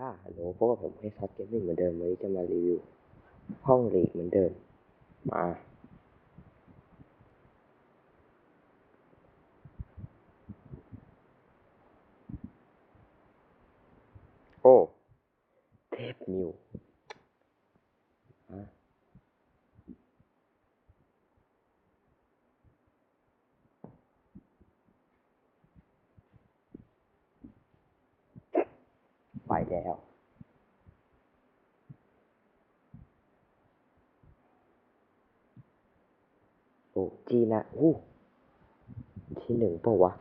อ่าฮัลโหลพบกับผมให้ซัดเกมมิ่งเหมือนเดิม วันนี้จะมารีวิว ห้องเล็กเหมือนเดิม มา โอ้ เทพมิวอะไปแล้ว โอ้จีนะอู้ ที่หนึ่งเปล่าวะ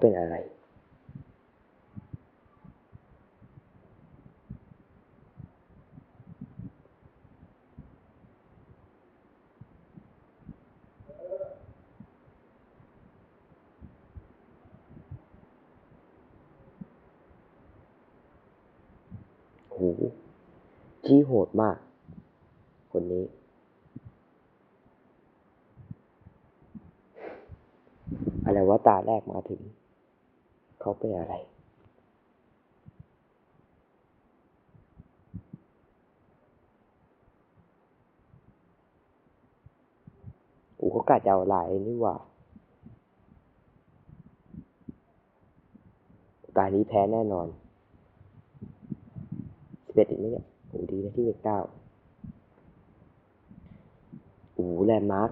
เป็นอะไร โห จี้โหดมาก คนนี้อะไรว่าตาแรกมาถึง เขาเป็นอะไรโอ้เขากะจะเอาลายนี่ว่าตานี้แพ้แน่นอนสิบเอ็ดอีกไหมเนี่ยโอ้ดีนะที่เป็นเก้าโอ้แลนด์มาร์ค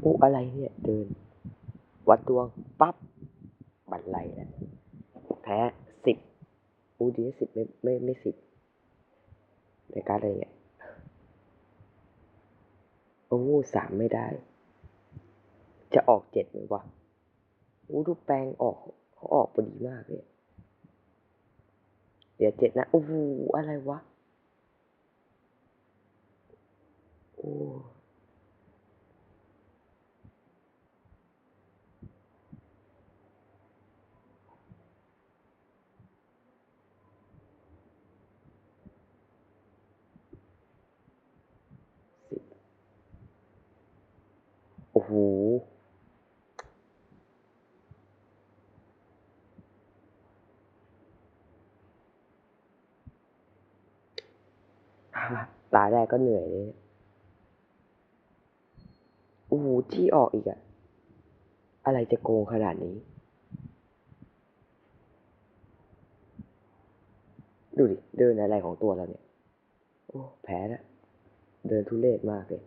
โอ้อะไรเนี่ย เดิน วัดดวงปั๊บบัตรไหลแล้วแพ้สิบอ้ดีสิบไม่ไม่ไม่สิบในการอะไรเนี่ยโอ้สามไม่ได้ จะออกเจ็ดไหมวะโอ้ดูแปลงออกเขาออกพอดีมากเลยเดี๋ยวเจ็ดนะโอ้โหอะไรวะ โอ้สิบโอ้โห อะตา แรกก็เหนื่อยเลยโอ้โหที่ออกอีกอะอะไรจะโกงขนาดนี้ ดูดิ เดินอะไรของตัวเราเนี่ย โอ้ แพ้แล้วเดินทุเรศมากเลย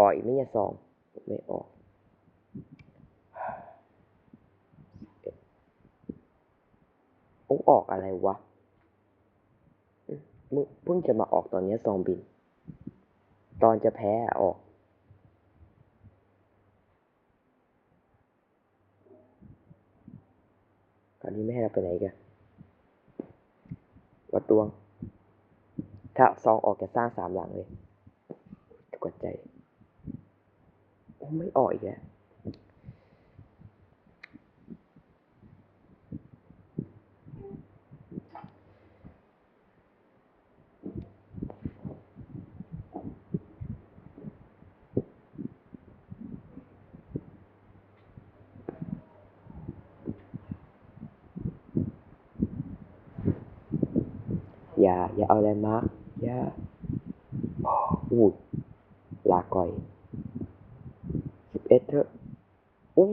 ออกอีกไม่ยซองไม่ออกโอ้ออกอะไรวะมึงเพิ่งจะมาออกตอนเนี้ยซองบิน ตอนจะแพ้อออก ตอนนี้ไม่ให้เราไปไหนกันวัดดวง ถ้าซองออกจะสร้างสามหลังเลยกดใจ โอ้ ไม่อ่อกอีกแล้วอย่า อย่าเอาแลนด์มาร์คอย่าอู้ลาก่อย เอเถอะโอ้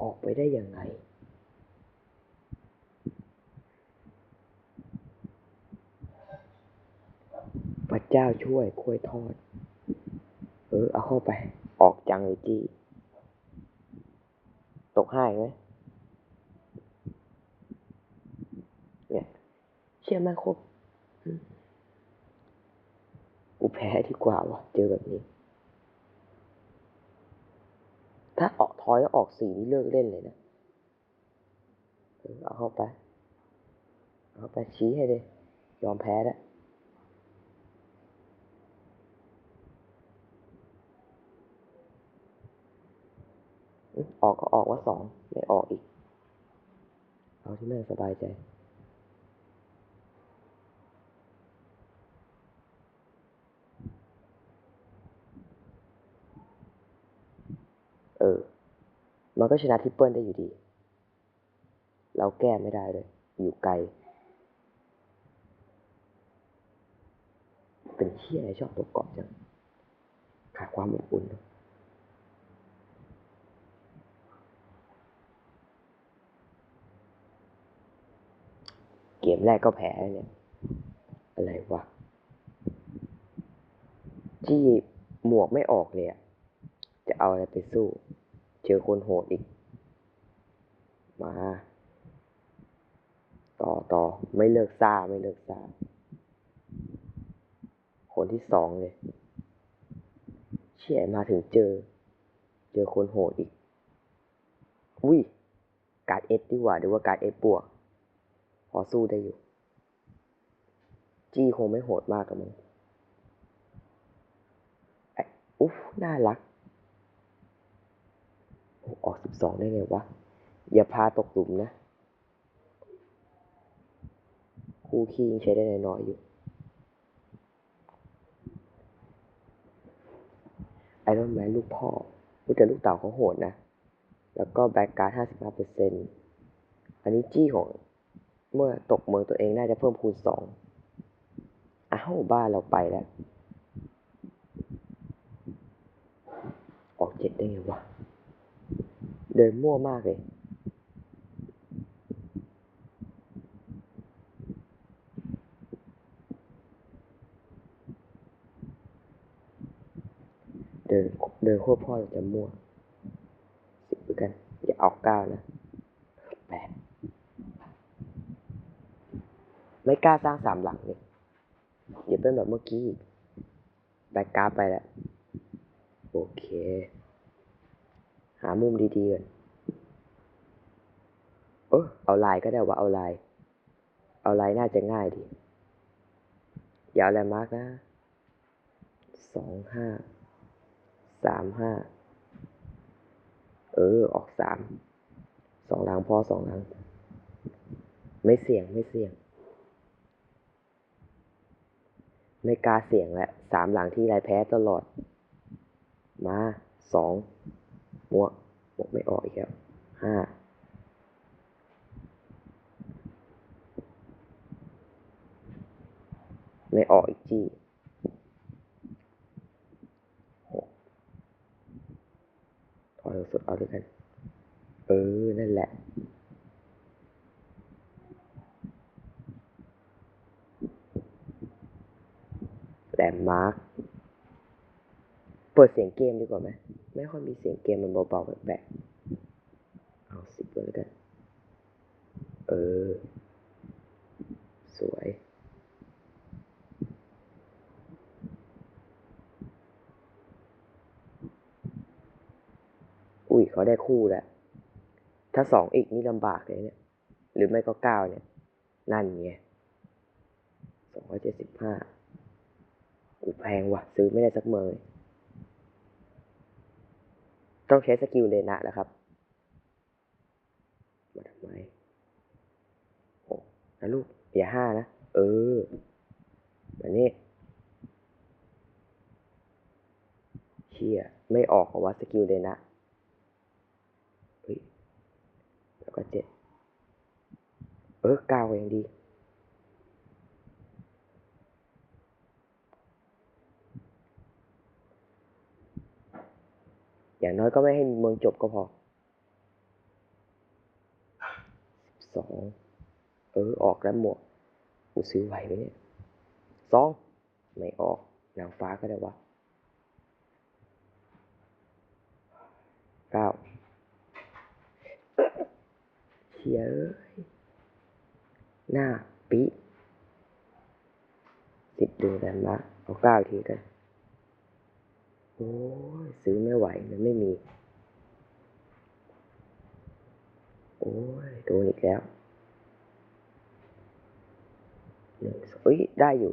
ออกไปได้ยังไง พระเจ้าช่วยกล้วยทอด เออ เอาเข้าไป ออกจังเลยจี้ ตกห้าอีกไหมเนี่ย เชื่อม่งโครอืม กูแพ้ดีกว่าวะเจอแบบนี้ ถ้าออกทอยแล้วออกสี่นี่เลิกเล่นเลยนะเอาเข้าไป เอาเข้าไปชี้ให้เลยยอมแพ้แล้วออกก็ออกว่าสองไม่ออกอีก เอาที่แม่สบายใจ เออ มันก็ชนะทิปเปิลได้อยู่ดี เราแก้ไม่ได้เลย อยู่ไกล เป็นเชี่ยอะไรชอบตัวเกาะจังขาดความอบอุ่นเนอะเกมแรกก็แพ้เนี่ย อะไรวะ ที่หมวกไม่ออกเลยอะ จะเอาอะไรไปสู้ เจอคนโหดอีก มา ต่อต่อไม่เลิกซ่าไม่เลิกซ่า คนที่สองเลย เชี่ยมาถึงเจอ เจอคนโหดอีก อุ้ยการเอสดีกว่าหรือว่าการ์ดเอสบวกพอสู้ได้อยู่ จี้คงไม่โหดมากกับมึงอุ๊ฟน่ารัก ออกสิบสองได้ไงวะ อย่าพาตกหลุมนะ คู่ขี้ยังใช้ได้น้อยอยู่ ไอรอนแมนลูกพ่อรู้แต่ลูกเต่าเขาโหดนะ แล้วก็แบ็กการ์ดห้าสิบห้าเปอร์เซ็นต์อันนี้จี้ของเมื่อตกเมืองตัวเองน่าจะเพิ่มคูณสองอ้าวบ้านเราไปแล้ว ออกเจ็ดได้ไงวะ เดินมั่วมากเลย เดินเดินคตรพ่อจะมั่วสิบกัน อย่าออกเก้านะแปดไม่กล้าสร้างสามหลังเนี่ยอย่าเป็นแบบเมื่อกี้แบกกราฟไปแล้ว โอเคามุมดีๆก่อนเออเอาลายก็ได้ว่าเอาลาย เอาลายน่าจะง่ายดีอย่าเอาอะไรมากนะสองห้าสามห้าเออ ออกสามสองหลังพอสองหลัง ไม่เสี่ยงไม่เสี่ยง ไม่กล้าเสี่ยงแล้วสามหลังที่ไรแพ้ตลอด มาสอง หมวกหมวกไม่ออกอีกแล้วห้าไม่ออกอีกจี้หกถอยสุดเอาด้วยกัน เออ นั่นแหละแลนด์มาร์ค เปิดเสียงเกมดีกว่าไหม ไม่ค่อยมีเสียงเกมมันเบาๆแปลกๆเอาสิบเลยกัน เออ สวย อุ้ยเขาได้คู่แล้ว ถ้าสองอีกนี่ลำบากเลยเนี่ย หรือไม่ก็เก้าเนี่ย นั่นไงสองร้อยเจ็ดสิบห้าอูแพงว่ะ ซื้อไม่ได้สักเมอเลย ต้องใช้สกิลเลนะแล้วครับมาทำไมโอ้นะลูกอย่าห้านะ เออแบบนี้เชี่ยไม่ออกของว่าสกิลเลนะเฮ้ยแล้วก็เจ็ดเออเก้าก็ยังดี อย่างน้อยก็ไม่ให้เมืองจบก็พอสองเออ ออกแล้วหมวกกูซื้อไหวไหมเนี่ยสองไม่ออกนางฟ้าก็ได้วะเก้าเชียเอ้ยหน้า ปิ สิบดึงกันมาเอาเก้าทีกัน โอ้ยซื้อไม่ไหวมันไม่มี โอ้ยโดนอีกแล้วหนึ่งสองเอ้ยได้อยู่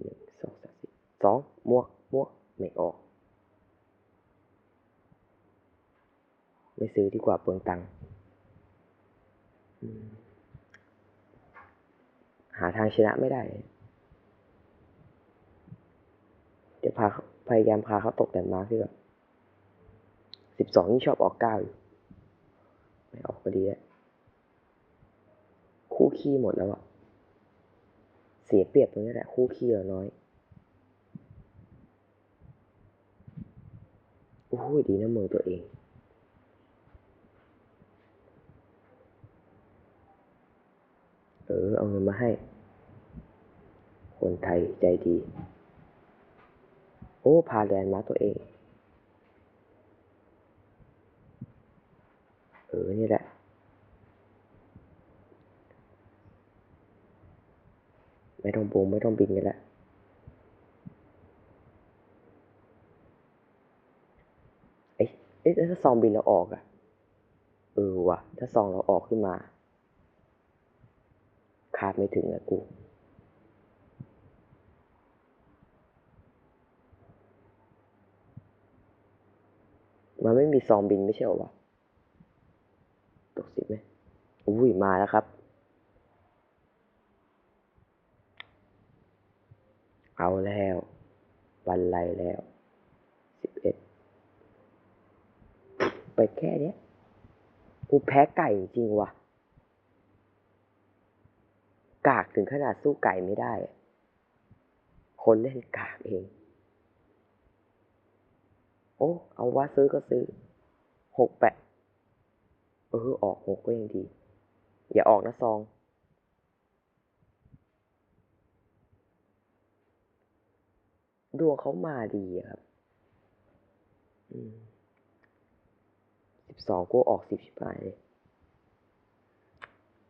หนึ่งสองสามสี่สองมวกมวกไม่ออก ไม่ซื้อดีกว่าเปลืองตังค์หาทางชนะไม่ได้เลยเดี๋ยวพาเขา พยายามพาเขาตกแต่มาร์คดีกว่าสิบสองยิ่ชอบออกเก้าอยู่ไม่ออกก็ดีแล้วคู่ขี้หมดแล้วอะเสียเปรียบตรงนี้แหละ คู่ขี้เราน้อยโอ้ยดีนะมือตัวเองเออเอาเงินมาให้ คนไทยใจดี โอ้พาแลนมาตัวเอง เออ นี่แหละ ไม่ต้องบงไม่ต้องบินกันแล้วเอ๊ะเอ๊ะถ้าซองบินเราออกอะเออว่ะ ถ้าซองเราออกขึ้นมา คาดไม่ถึงอะกู มันไม่มีซองบินไม่ใช่หรอวะ ตกสิบไหมอุ้ย มาแล้วครับ เอาแล้ววันไรแล้วสิบเอ็ดไปแค่เนี้ยกูแพ้ไก่จริงว่ะ กากถึงขนาดสู้ไก่ไม่ได้ คนเล่นกากเอง อ้เอาว่าซื้อก็ซื้อหกแปดเออออกหกก็ยังดี อย่าออกนะซอง ดวงเขามาดีครับอืมสิบสองกูออกสิบชิบหายเลย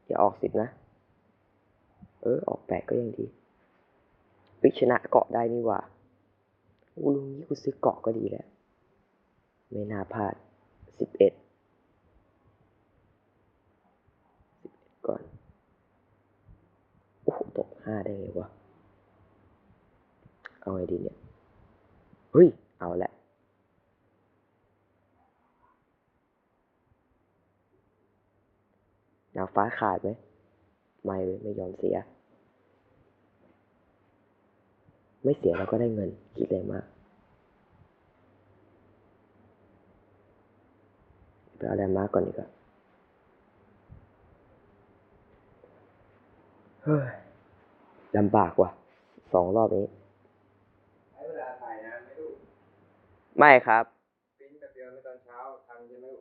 อย่าออกสิบนะ เออ ออกแปดก็ยังดีวิชนะเกาะได้นี่หว่าอูลุงนี้กูซื้อเกาะก็ดีแล้ว ไม่น่าพลาดสิบเอ็ดสิบเอ็ดก่อน โอ้โหตกห้าได้ไงวะ เอาไงดีเนี่ย เฮ้ย เอาละนางฟ้าขาดไหม ไม่เว้ยไม่ยอมเสีย ไม่เสียเราก็ได้เงิน คิดอะไรมาก ไปเอาอะไรมาก่อนดีกว่าเฮ้ยลำบากว่ะสองรอบนี้ ใช้เวลาถ่ายนานไหมลูกไม่ครับปิ้นแบบเดียวในตอนเช้าทันใช่ไหมลูก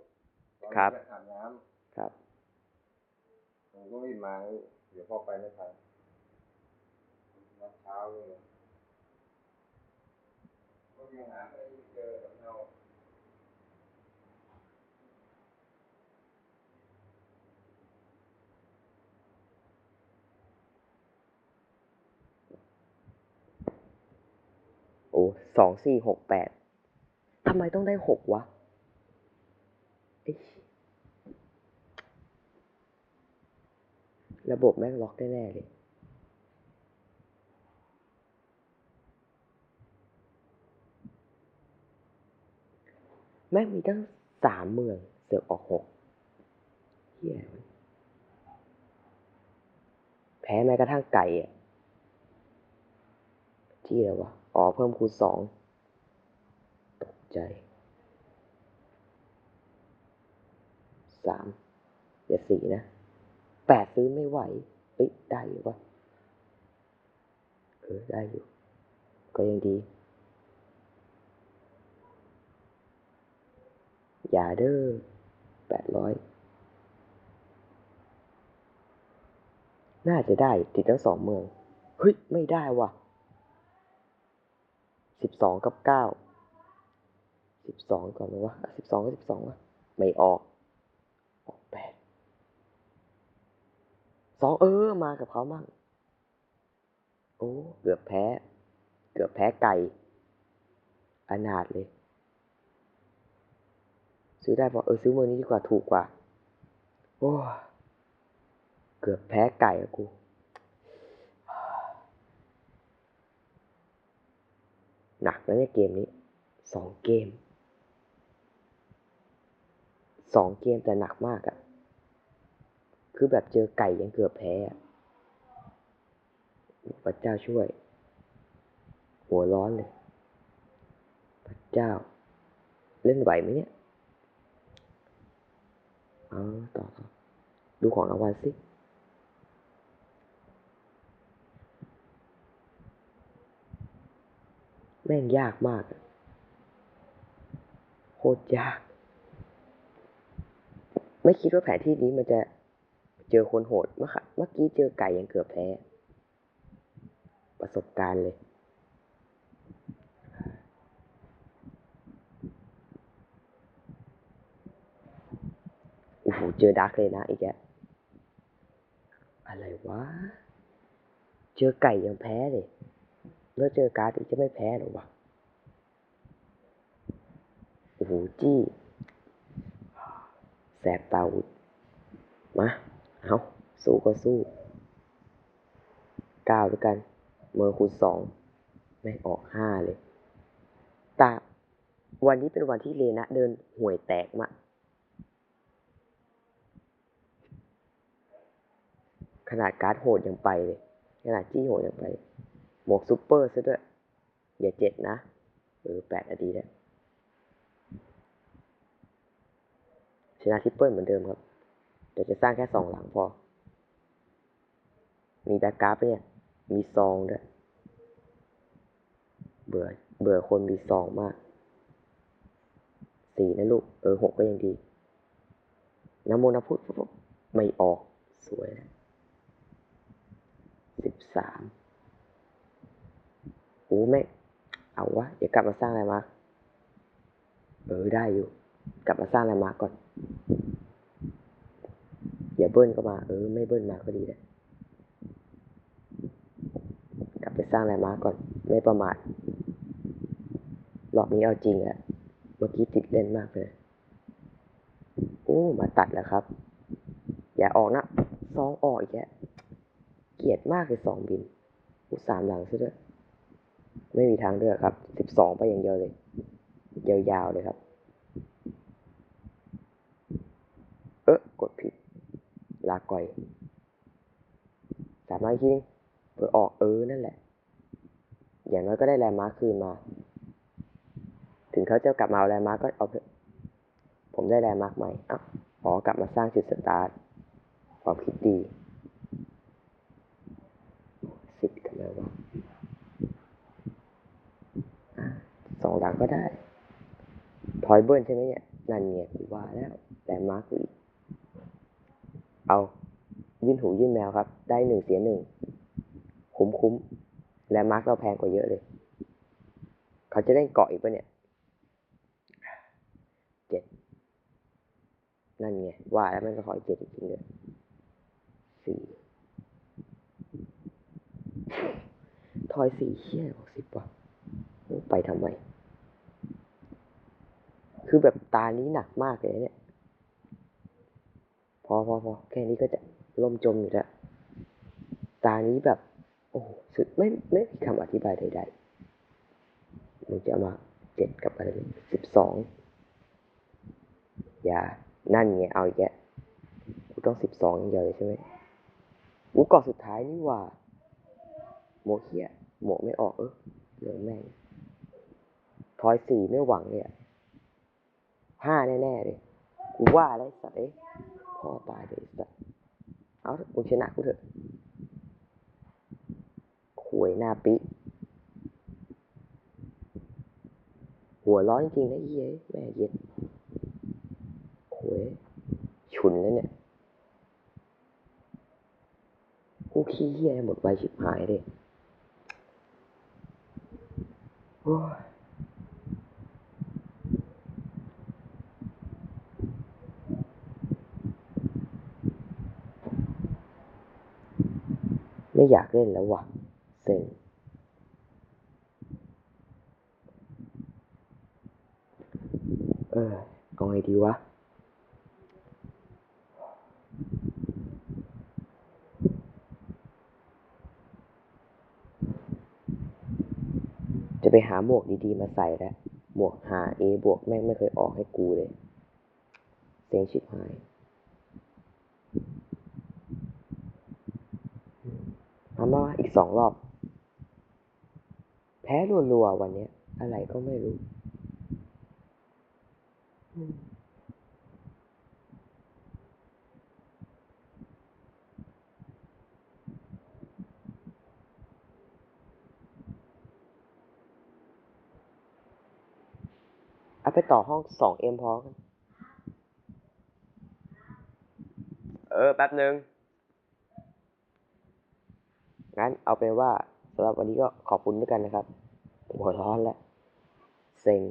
ตอนครับนี้อาบน้ครับำผมก็รีบมาลูกเดี๋ยวพ่อไปไม่ทันตอนเช้าเลยก็ยังหาไม่เจอสำเนา โอ้ สองสี่หกแปดทำไมต้องได้หกวะระบบแม่งล็อกแน่ๆเลย แม่งมีตั้งสามเมืองเสือกออกหกเฮียแพ้แม้กระทั่งไก่อะที่อะไรวะ อ๋อ เพิ่มคูณสองตกใจสามอย่าสี่นะแปดซื้อไม่ไหวเอ้ยได้อยู่ปะเออได้อยู่ ก็ยังดีอย่าเด้อแปดร้อยน่าจะได้ติดทั้งสองเมือง เฮ้ย ไม่ได้ว่ะ สิบสองกับเก้าสิบสองก่อนไหมวะสิบสองก็สิบสองวะไม่ออกออกแปดสองเออมากับเขามั่งโอ้เกือบแพ้ เกือบแพ้ไก่อนาถเลย ซื้อได้พอเออซื้อเมืองนี้ดีกว่าถูกกว่า โอ้ เกือบแพ้ไก่อะกู หนักนะเนี่ยเกมนี้สองเกมสองเกมแต่หนักมากอะคือแบบเจอไก่ยังเกือบแพ้อะพระเจ้าช่วย หัวร้อนเลย พระเจ้า เล่นไหวไหมเนี่ย เอาต่อต่อดูของรางวัลสิ ม่งยากมาก โคตรยาก ไม่คิดว่าแผนที่นี้มันจะเจอคนโหด เมื่อค่ะเมื่อกี้เจอไก่ยังเกือบแพ้ ประสบการณ์เลย โอ้โห เจอดาร์กเลยนะอีกแล้วอะไรวะ เจอไก่ยังแพ้เลย แล้วเจอการ์ดอีกจะไม่แพ้หรอวะ โอ้โห จี้ แสบตาอุด มา เอาสู้ก็สู้เก้าด้วยกัน เมอร์คูณสองแม่ออกห้าเลย ตา วันนี้เป็นวันที่เลนะเดินห่วยแตกมาขนาดการ์ดโหดยังไปเลย ขนาดจี้โหดยังไป วกซูเปอร์ซะด้วย อย่าเจ็ดนะเออแปดอดีแล้วชนะทิปเปิลเหมือนเดิมครับ เดี๋ยวจะสร้างแค่สองหลังพอ มีแบ็กกราฟเนี่ย มีซองด้วย เบื่อ เบื่อคนมีซองมากสี่นะลูก เออหกก็ยังดีน้ำโมนะพุทธปุ๊บไม่ออก สวยสิบสาม โอ้แม่เอาวะ เดี๋ยวกลับมาสร้างอะไรมาเออได้อยู่ กลับมาสร้างอะไรมาก่อนอย่าเบิ้ลก็มา เออ ไม่เบิ้ลมาก็ดีแหละกลับไปสร้างอะไรมาก่อน ไม่ประมาทรอบนี้เอาจริงแหละเมื่อกี้ติดเล่นมากเลยโอ้มาตัดแล้วครับ อย่าออกนะสองออกอีกแกเกลียดมากเลยสองบินอุสามหลังซะด้วย ไม่มีทางเลือกครับ สิบสองไปอย่างเดียวเลย ยาวๆเลยครับ เออกดผิด ลาก่อย สามารถยิงเพื่อออกเออ นั่นแหละ อย่างน้อยก็ได้แลนด์มาร์คคืนมา ถึงเขาจะกลับมาเอาแลนด์มาร์คก็เอา ผมได้แลนด์มาร์คใหม่อะอ๋อกลับมาสร้างจุดสตาร์ทความคิดดีสิบทำไมวะอะ สองหลังก็ได้ ทอยเบิร์นใช่ไหมเนี่ย นั่นเนี่ยกูว่าแล้วแลนด์มาร์กอีก เอา ยื่นหูยื่นแมวครับ ได้หนึ่งเสียหนึ่ง คุ้มคุ้ม แลนด์มาร์คเราแพงกว่าเยอะเลย เขาจะเล่นเกาะอีกปะเนี่ย เจ็ด นั่นไง ว่าแล้วมันก็ขออีกเจ็ดจริงๆเลยสี่ทอยสี่เชี่ยบอกสิบว่ะไปทำไม คือแบบตานี้หนักมากเลยเนี่ย พอพอพอแค่นี้ก็จะล่มจมอยู่แล้ว ตานี้แบบ โอ้สุดไม่ไม่มีคำอธิบายใดๆมันจะมาเจ็ดกับอะไรสิบสองอย่า นั่นไง เอาอีกแกกูต้องสิบสองอย่างเดียวเลยใช่ไหมอูก่อสุดท้ายนี่ว่าโมเคียโมไม่ออกเออเหลือแม่งทอยสี่ไม่หวังเลยอะ ห้าแน่ๆเลย กูว่าอะไรสัตว์เอ้พ่อตายเลยสัตว์ เอาเถอะมึงชนะกูเถอะขวยหน้าปิ หัวร้อนจริงๆนะเย้แม่เย็ดขวยฉุนแล้วเนี่ยกูขี้เหี้ยหมดไวชิบหายเลยโอ้ย ไม่อยากเล่นแล้วว่ะเซ็งเออเอาไงดีวะ จะไปหาหมวกดีๆ มาใส่แล้ว หมวกหา A บวกแม่งไม่เคยออกให้กูเลยเซ็งชิบหาย มามาอีกสองรอบ แพ้รัวๆวันนี้อะไรก็ไม่รู้ เอาไปต่อห้องสองเอ็มพอกัน เออ แป๊บหนึ่ง งั้นเอาเป็นว่าสำหรับวันนี้ก็ขอบคุณด้วยกันนะครับผมหัวร้อนแล้วเซ็ง